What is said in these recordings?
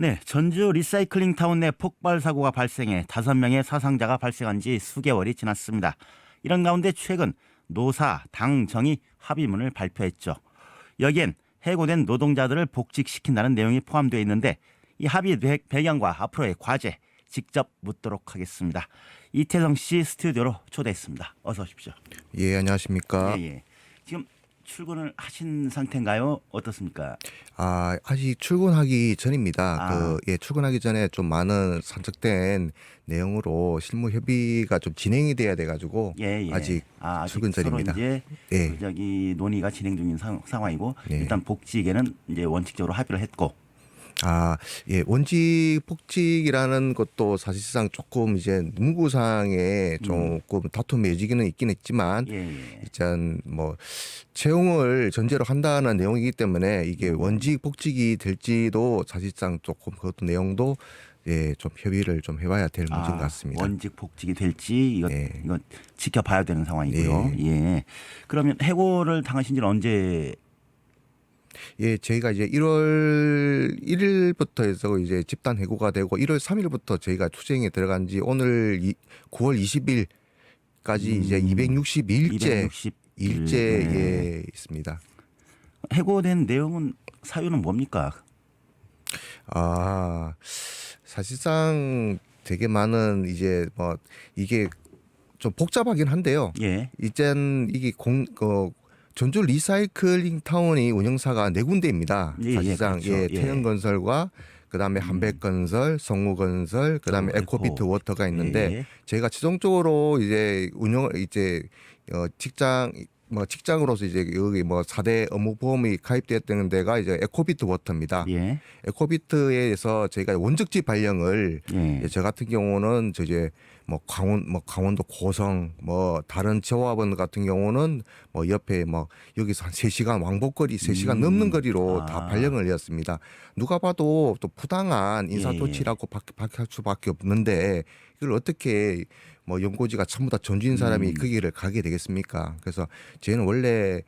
네, 전주 리사이클링 타운 내 폭발 사고가 발생해 다섯 명의 사상자가 발생한 지 수개월이 지났습니다. 이런 가운데 최근 노사, 당, 정이 합의문을 발표했죠. 여기엔 해고된 노동자들을 복직시킨다는 내용이 포함되어 있는데 이 합의 배- 배경과 앞으로의 과제 직접 묻도록 하겠습니다. 이태성 씨 스튜디오로 초대했습니다. 어서 오십시오. 예, 안녕하십니까. 예, 예. 지금 출근을 하신 상태인가요? 어떻습니까? 아, 아직 출근하기 전입니다. 아. 그, 예, 출근하기 전에 좀 많은 산적된 내용으로 실무 협의가 좀 진행이 돼야 돼가지고 예, 예. 아직 아, 아직 출근 서로 전입니다. 이제 예. 그 저기 논의가 진행 중인 상, 상황이고 예. 일단 복직에는 이제 원칙적으로 합의를 했고 아, 예, 원직 복직이라는 것도 사실상 조금 이제 문구상에 조금 다툼의 여지기는 있긴 했지만 예, 예. 일단 뭐 채용을 전제로 한다는 내용이기 때문에 이게 원직 복직이 될지도 사실상 조금 그것도 내용도 예, 좀 협의를 좀 해봐야 될 문제인 것 같습니다. 아, 원직 복직이 될지 이거 네. 이거 지켜봐야 되는 상황이고요. 예. 그러면 해고를 당하신 지는 언제? 예, 저희가 이제 1월 1일부터 해서 이제 집단 해고가 되고 1월 3일부터 저희가 투쟁에 들어간 지 오늘 이, 9월 20일까지 이제 262일째 260 일째 네. 예 있습니다. 해고된 내용은 사유는 뭡니까? 아 사실상 되게 많은 이제 뭐 이게 좀 복잡하긴 한데요. 예. 이젠 이게 공 어, 전주 리사이클링 타운이 운영사가 네 군데입니다. 예, 예, 사실상 그렇죠. 예, 예. 태연건설과 그다음에 한백건설, 성우건설, 그다음에 어, 에코비트 에코. 워터가 있는데 예. 저희가 최종적으로 이제 운영 이제 어 직장 뭐 직장으로서 이제 여기 뭐 4대 업무 보험이 가입되었던 데가 이제 에코비트 워터입니다. 예. 에코비트에서 저희가 원적지 발령을 예. 예, 저 같은 경우는 저 이제 뭐 강원 뭐 강원도 고성 뭐 다른 조합원 같은 경우는 뭐 옆에 뭐 여기서 한 3시간 왕복거리 3시간 음. 넘는 거리로 아. 다 발령을 내었습니다. 누가 봐도 또 부당한 인사 예, 예. 조치라고 박- 박할 수밖에 없는데 이걸 어떻게 뭐 연고지가 전부 다 전주인 사람이 음. 그 길을 가게 되겠습니까? 그래서 저희는 원래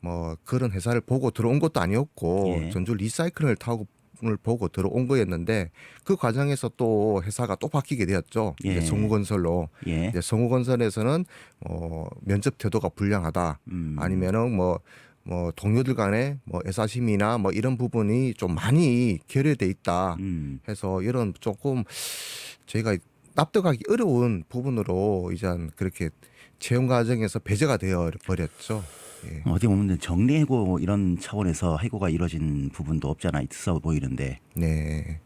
뭐 그런 회사를 보고 들어온 것도 아니었고 예. 전주 리사이클을 타고 을 보고 들어온 거였는데 그 과정에서 또 회사가 또 바뀌게 되었죠. 예. 이제 성우건설로 예. 이제 성우건설에서는 어 면접 태도가 불량하다. 음. 아니면은 뭐뭐 동료들 간에 뭐 애사심이나 뭐 이런 부분이 좀 많이 결여돼 있다. 음. 해서 이런 조금 저희가 납득하기 어려운 부분으로 이제 그렇게 채용 과정에서 배제가 되어 버렸죠. 예. 어디 보면 정리 해고 이런 차원에서 해고가 이루어진 부분도 없잖아 있어 보이는데 네.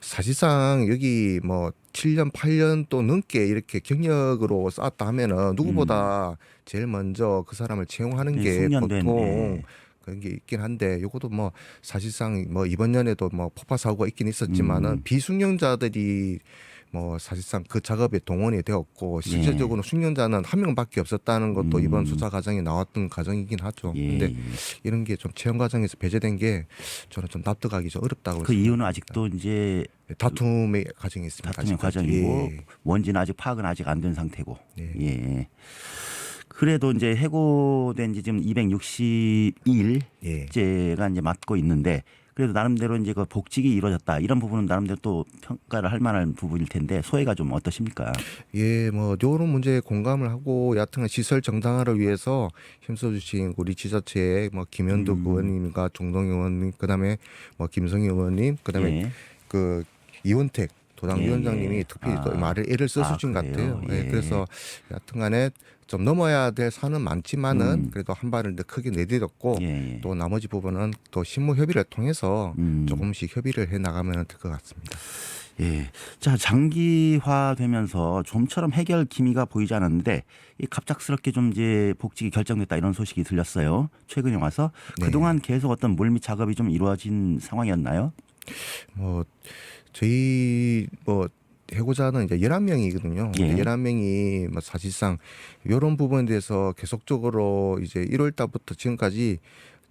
사실상 여기 뭐 7년, 8년 또 넘게 이렇게 경력으로 쌓았다 하면은 누구보다 제일 먼저 그 사람을 채용하는 네, 게 보통 예. 그런 게 있긴 한데 요것도 뭐 사실상 뭐 이번 연에도 뭐 폭파 사고가 있긴 있었지만은 음. 비숙련자들이 뭐 사실상 그 작업에 동원이 되었고 실질적으로 숙련자는 한 명밖에 없었다는 것도 음. 이번 수사 과정에 나왔던 과정이긴 하죠. 예. 근데 예. 이런 게좀 채용 과정에서 배제된 게 저는 좀 납득하기 좀 어렵다고 그 이유는 아직도 이제 다툼의 과정이 있습니다. 다툼의 아직까지. 과정이고 예, 원지는 아직 파악은 아직 안 된 상태고. 예. 예. 그래도 이제 해고된 지 지금 262일째가 예. 이제 맞고 있는데 그래도 나름대로 이제 그 복직이 이루어졌다 이런 부분은 나름대로 또 평가를 할 만한 부분일 텐데 소회가 좀 어떠십니까? 예, 뭐 요런 문제에 공감을 하고 여하튼 시설 정당화를 위해서 힘써주신 우리 지자체의 뭐 김현덕 음. 의원님과 종동 의원님, 그다음에 뭐 김성희 의원님, 그다음에 예. 그 이원택 도당위원장님이 예, 예. 특별히 또 아. 말을 애를 써주신 아, 것 같아요. 예. 예. 그래서 여하튼간에 좀 넘어야 될 산은 많지만은 음. 그래도 한 발을 더 크게 내딛었고 예, 예. 또 나머지 부분은 또 실무 협의를 통해서 음. 조금씩 협의를 해 나가면 될 것 같습니다. 예. 자, 장기화되면서 좀처럼 해결 기미가 보이지 않았는데 이 갑작스럽게 좀 이제 복직이 결정됐다 이런 소식이 들렸어요. 최근에 와서 네. 그동안 계속 어떤 물밑 작업이 좀 이루어진 상황이었나요? 뭐 저희 뭐 해고자는 이제 11명이거든요. 예. 11명이 뭐 사실상 이런 부분에 대해서 계속적으로 이제 1월 달부터 지금까지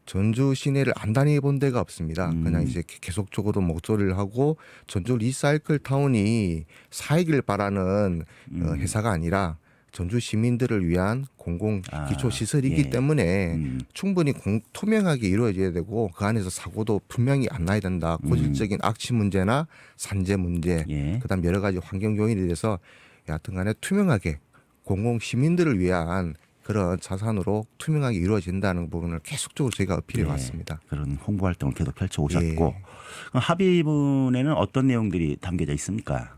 전주 시내를 안 다녀 본 데가 없습니다. 음. 그냥 이제 계속적으로 목소리를 하고 전주 리사이클 타운이 사익을 바라는 어, 음. 회사가 아니라 전주 시민들을 위한 공공 아, 기초 시설이기 예. 때문에 음. 충분히 공, 투명하게 이루어져야 되고 그 안에서 사고도 분명히 안 나야 된다. 고질적인 악취 문제나 산재 문제, 음. 예. 그다음 여러 가지 환경 요인에 대해서 여하튼간에 투명하게 공공 시민들을 위한 그런 자산으로 투명하게 이루어진다는 부분을 계속적으로 저희가 어필해 예. 왔습니다. 그런 홍보 활동을 계속 펼쳐 오셨고 예. 합의문에는 어떤 내용들이 담겨져 있습니까?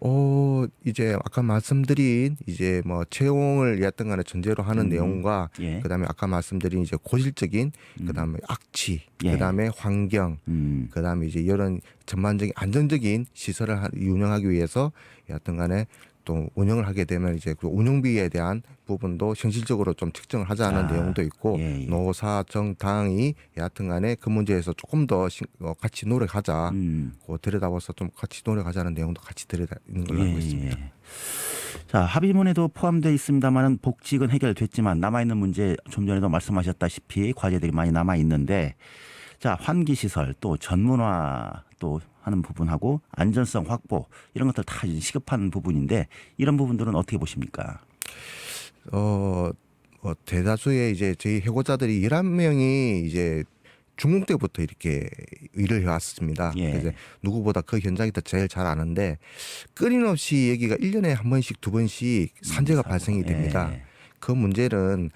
어 이제 아까 말씀드린 이제 뭐 채용을 여하튼 간에 전제로 하는 음. 내용과 예. 그다음에 아까 말씀드린 이제 고질적인 그다음에 악취, 예. 그다음에 환경, 음. 그다음에 이제 이런 전반적인 안정적인 시설을 하- 운영하기 위해서 여하튼 간에 또 운영을 하게 되면 이제 그 운영비에 대한 부분도 현실적으로 좀 측정을 하자는 아, 내용도 있고 예, 예. 노사 정당이 여하튼간에 그 문제에서 조금 더 신- 어, 같이 노력하자. 음. 그 들여다봐서 좀 같이 노력하자는 내용도 같이 들여다 있는 걸로 알고 있습니다. 예. 자 합의문에도 포함되어 있습니다만은 복직은 해결됐지만 남아 있는 문제 좀 전에도 말씀하셨다시피 과제들이 많이 남아 있는데 자 환기 시설 또 전문화 또 하는 부분하고 안전성 확보 이런 것들 다 이제 시급한 부분인데 이런 부분들은 어떻게 보십니까? 어, 어, 대다수의 이제 저희 해고자들이 11명이 이제 중공 때부터 이렇게 일을 해왔습니다. 예. 그래서 누구보다 그 현장이 더 제일 잘 아는데 끊임없이 여기가 1년에 한 번씩 두 번씩 산재가 발생이 됩니다. 예. 그 문제는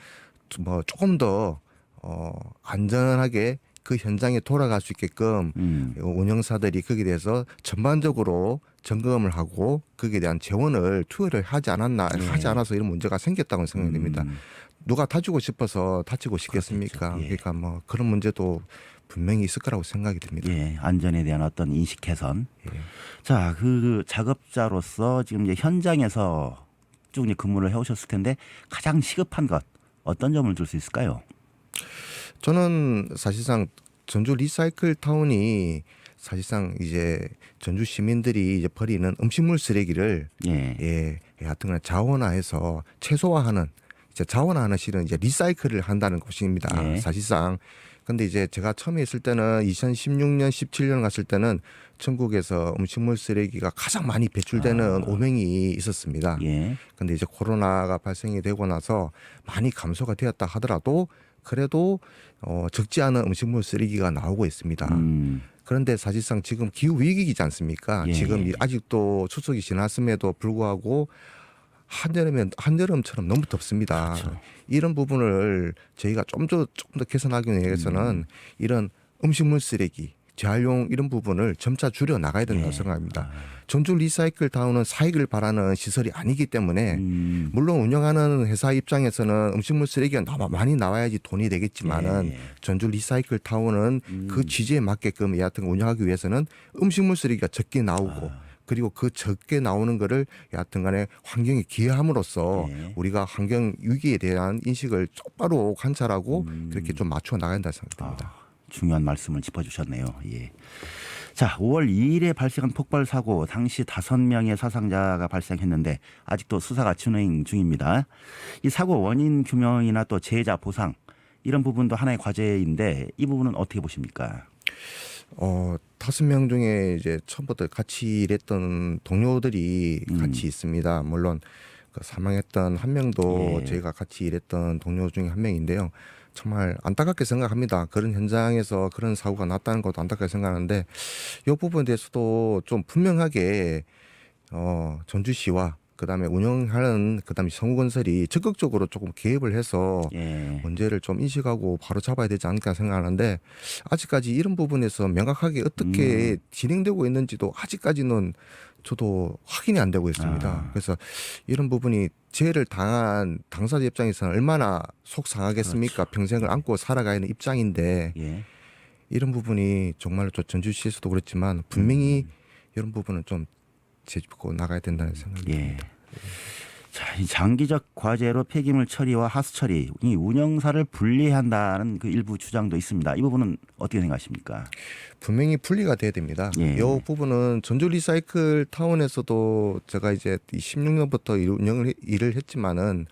뭐 조금 더 어, 안전하게 그 현장에 돌아갈 수 있게끔 음. 운영사들이 거기에 대해서 전반적으로 점검을 하고 거기에 대한 재원을 투여를 하지 않았나 예. 하지 않아서 이런 문제가 생겼다고 생각이 됩니다. 음. 누가 다치고 싶어서 다치고 싶겠습니까? 예. 그러니까 뭐 그런 문제도 분명히 있을 거라고 생각이 듭니다. 예, 안전에 대한 어떤 인식 개선. 예. 자, 그 작업자로서 지금 이제 현장에서 쭉 이제 근무를 해오셨을 텐데 가장 시급한 것 어떤 점을 줄 수 있을까요? 저는 사실상 전주 리사이클 타운이 사실상 이제 전주 시민들이 이제 버리는 음식물 쓰레기를 예, 예, 하여튼간 자원화해서 최소화하는 이제 자원화하는 실은 이제 리사이클을 한다는 것입니다. 예. 사실상 근데 이제 제가 처음에 있을 때는 2016년, 17년 갔을 때는 전국에서 음식물 쓰레기가 가장 많이 배출되는 오명이 있었습니다. 아. 예, 근데 이제 코로나가 발생이 되고 나서 많이 감소가 되었다 하더라도 그래도 어 적지 않은 음식물 쓰레기가 나오고 있습니다. 음, 그런데 사실상 지금 기후 위기이지 않습니까? 예, 지금 예. 이- 아직도 추석이 지났음에도 불구하고 한여름엔 한여름처럼 너무 덥습니다. 그렇죠. 이런 부분을 저희가 좀 더 조금 더 개선하기 위해서는 음. 이런 음식물 쓰레기 재활용 이런 부분을 점차 줄여 나가야 된다고 예. 생각합니다. 전주 리사이클 타운은 사익을 바라는 시설이 아니기 때문에 음, 물론 운영하는 회사 입장에서는 음식물 쓰레기가 나와- 많이 나와야지 돈이 되겠지만은 예, 예. 전주 리사이클 타운은 음. 그 취지에 맞게끔 여하튼 운영하기 위해서는 음식물 쓰레기가 적게 나오고 아. 그리고 그 적게 나오는 거를 여하튼 간에 환경에 기여함으로써 예. 우리가 환경 위기에 대한 인식을 똑바로 관찰하고 음. 그렇게 좀 맞춰 나가야 된다 생각됩니다. 아, 중요한 말씀을 짚어주셨네요. 예. 자, 5월 2일에 발생한 폭발 사고 당시 다섯 명의 사상자가 발생했는데 아직도 수사가 진행 중입니다. 이 사고 원인 규명이나 또 재해자 보상 이런 부분도 하나의 과제인데 이 부분은 어떻게 보십니까? 어 다섯 명 중에 이제 처음부터 같이 일했던 동료들이 음. 같이 있습니다. 물론 그 사망했던 한 명도 예. 저희가 같이 일했던 동료 중에 한 명인데요. 정말 안타깝게 생각합니다. 그런 현장에서 그런 사고가 났다는 것도 안타깝게 생각하는데 이 부분에 대해서도 좀 분명하게 어 전주시와 그다음에 운영하는 그다음에 성우건설이 적극적으로 조금 개입을 해서 예. 문제를 좀 인식하고 바로 잡아야 되지 않을까 생각하는데 아직까지 이런 부분에서 명확하게 어떻게 진행되고 있는지도 아직까지는 저도 확인이 안 되고 있습니다. 아. 그래서 이런 부분이 재해를 당한 당사자 입장에서는 얼마나 속상하겠습니까? 평생을 안고 살아가야 하는 입장인데 예. 이런 부분이 정말로 저 전주시에서도 그렇지만 분명히 이런 부분은 좀제 짚고 나가야 된다는 생각이 예. 듭니다. 자, 이 장기적 과제로 폐기물 처리와 하수 처리, 이 운영사를 분리한다는 그 일부 주장도 있습니다. 이 부분은 어떻게 생각하십니까? 분명히 분리가 돼야 됩니다. 예. 이 부분은 전주 리사이클 타운에서도 제가 이제 16년부터 운영을 해- 일을 했지만은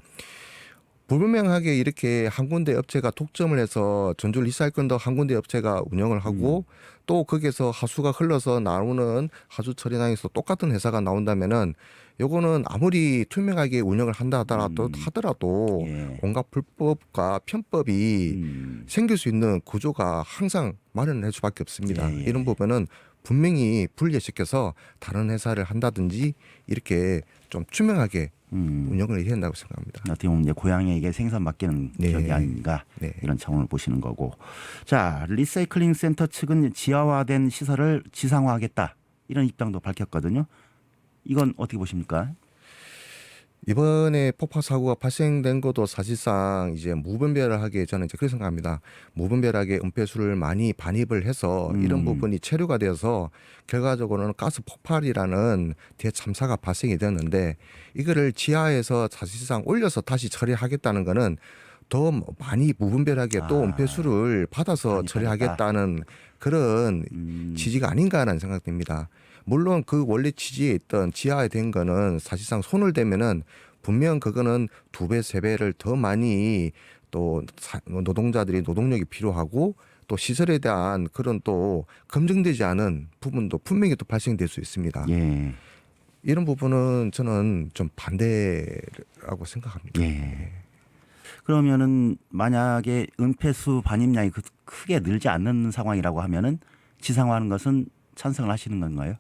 불분명하게 이렇게 한 군데 업체가 독점을 해서 전주 리사이클도 한 군데 업체가 운영을 하고 또 거기에서 하수가 흘러서 나오는 하수 처리장에서 똑같은 회사가 나온다면은 요거는 아무리 투명하게 운영을 한다 하더라도 음. 하더라도 예. 온갖 불법과 편법이 음. 생길 수 있는 구조가 항상 마련할 수밖에 없습니다. 예, 예. 이런 부분은 분명히 분리시켜서 다른 회사를 한다든지 이렇게 좀 투명하게 음. 운영을 해야 한다고 생각합니다. 어떻게 보면 이제 고양이에게 생선 맡기는 네. 격이 아닌가 네. 이런 차원을 보시는 거고. 자, 리사이클링 센터 측은 지하화된 시설을 지상화하겠다 이런 입장도 밝혔거든요. 이건 어떻게 보십니까? 이번에 폭파 사고가 발생된 것도 사실상 이제 무분별하게 저는 이제 그렇게 생각합니다. 무분별하게 은폐수를 많이 반입을 해서 음. 이런 부분이 체류가 되어서 결과적으로는 가스 폭발이라는 대참사가 발생이 되었는데 이거를 지하에서 사실상 올려서 다시 처리하겠다는 거는 더 많이 무분별하게 또 아, 은폐수를 받아서. 처리하겠다는 그런 음. 취지가 아닌가라는 생각됩니다. 물론 그 원래 취지에 있던 지하에 된 거는 사실상 손을 대면은 분명 그거는 두 배, 세 배를 더 많이 또 사- 노동자들이 노동력이 필요하고 또 시설에 대한 그런 또 검증되지 않은 부분도 분명히 또 발생될 수 있습니다. 예. 이런 부분은 저는 좀 반대라고 생각합니다. 예. 그러면은 만약에 은폐수 반입량이 그- 크게 늘지 않는 상황이라고 하면은 지상화하는 것은 찬성을 하시는 건가요?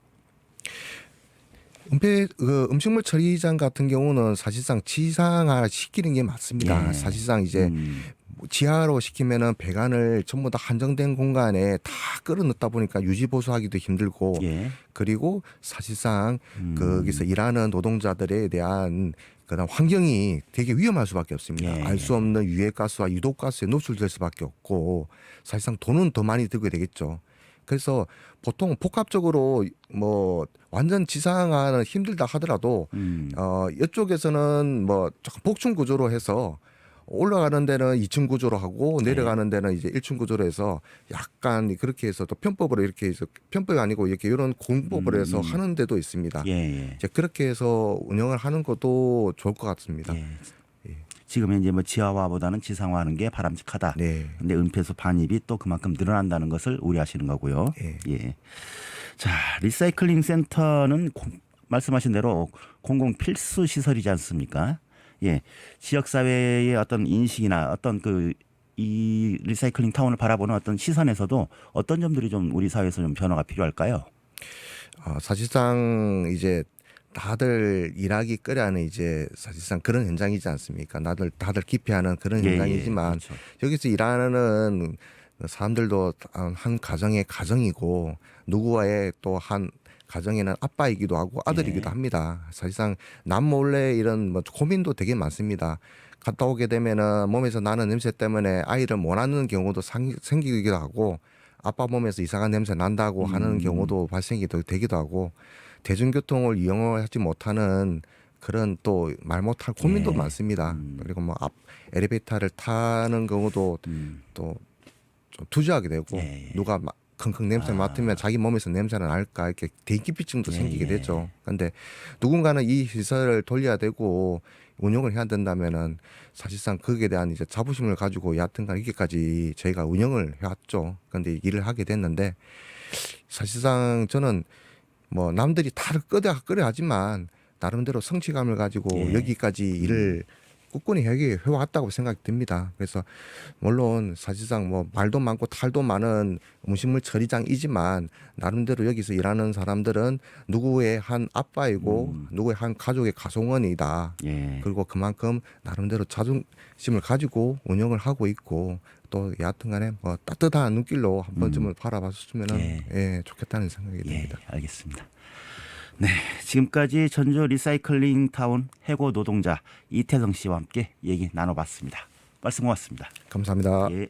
은폐 그 음식물 처리장 같은 경우는 사실상 지상화 시키는 게 맞습니다. 예. 사실상 이제 음. 지하로 시키면은 배관을 전부 다 한정된 공간에 다 끌어넣다 보니까 유지 보수하기도 힘들고 예. 그리고 사실상 음. 거기서 일하는 노동자들에 대한 그런 환경이 되게 위험할 수밖에 없습니다. 예. 알수 없는 유해 가스와 유독 가스에 노출될 수밖에 없고 사실상 돈은 더 많이 들게 되겠죠. 그래서 보통 복합적으로 뭐 완전 지상화는 힘들다 하더라도 음. 어 이쪽에서는 뭐 조금 복층 구조로 해서 올라가는 데는 2층 구조로 하고 내려가는 데는 이제 1층 구조로 해서 약간 그렇게 해서 또 편법으로 이렇게 해서 편법이 아니고 이렇게 이런 공법을 음, 해서 음. 하는 데도 있습니다. 예, 예. 이제 그렇게 해서 운영을 하는 것도 좋을 것 같습니다. 예. 지금 이제 뭐 지하화보다는 지상화하는 게 바람직하다. 네. 근데 은폐수 반입이 또 그만큼 늘어난다는 것을 우려하시는 거고요. 예. 예. 자, 리사이클링 센터는 공- 말씀하신 대로 공공 필수 시설이지 않습니까? 예. 지역 사회의 어떤 인식이나 어떤 그이 리사이클링 타운을 바라보는 어떤 시선에서도 어떤 점들이 좀 우리 사회에서 좀 변화가 필요할까요? 어, 사실상 이제 다들 일하기 끓여하는 이제 사실상 그런 현장이지 않습니까? 나들 다들 기피하는 그런 예, 현장이지만 그렇죠. 여기서 일하는 사람들도 한 가정의 가정이고 누구와의 또 한 가정에는 아빠이기도 하고 아들이기도 예. 합니다. 사실상 남 몰래 이런 뭐 고민도 되게 많습니다. 갔다 오게 되면은 몸에서 나는 냄새 때문에 아이를 못 낳는 경우도 상- 생기기도 하고 아빠 몸에서 이상한 냄새 난다고 하는 음. 경우도 발생이 더 되기도 하고 대중교통을 이용하지 못하는 그런 또 말 못할 고민도 예. 많습니다. 음. 그리고 뭐 앞 엘리베이터를 타는 경우도 음. 또좀 투지하게 되고 예, 예. 누가 막 킁킁 냄새 아. 맡으면 자기 몸에서 냄새가 날까 이렇게 대기피증도 예, 생기게 예. 되죠. 근데 누군가는 이 시설을 돌려야 되고 운영을 해야 된다면은 사실상 거기에 대한 이제 자부심을 가지고 여하튼간 이게까지 저희가 운영을 해왔죠. 근데 일을 하게 됐는데 사실상 저는 뭐 남들이 다 끄려 끄려 하지만 나름대로 성취감을 가지고 예. 여기까지 일을 꿋꿋이 여기 해 왔다고 생각이 듭니다. 그래서 물론 사실상 뭐 말도 많고 탈도 많은 음식물 처리장이지만 나름대로 여기서 일하는 사람들은 누구의 한 아빠이고 음. 누구의 한 가족의 가송원이다. 예. 그리고 그만큼 나름대로 자존심을 가지고 운영을 하고 있고 또 여하튼간에 뭐 따뜻한 눈길로 한 번쯤은 음. 예. 예. 좋겠다는 생각이 예, 듭니다. 알겠습니다. 네, 지금까지 전주 리사이클링 타운 해고 노동자 이태성 씨와 함께 얘기 나눠봤습니다. 말씀 고맙습니다. 감사합니다. 예.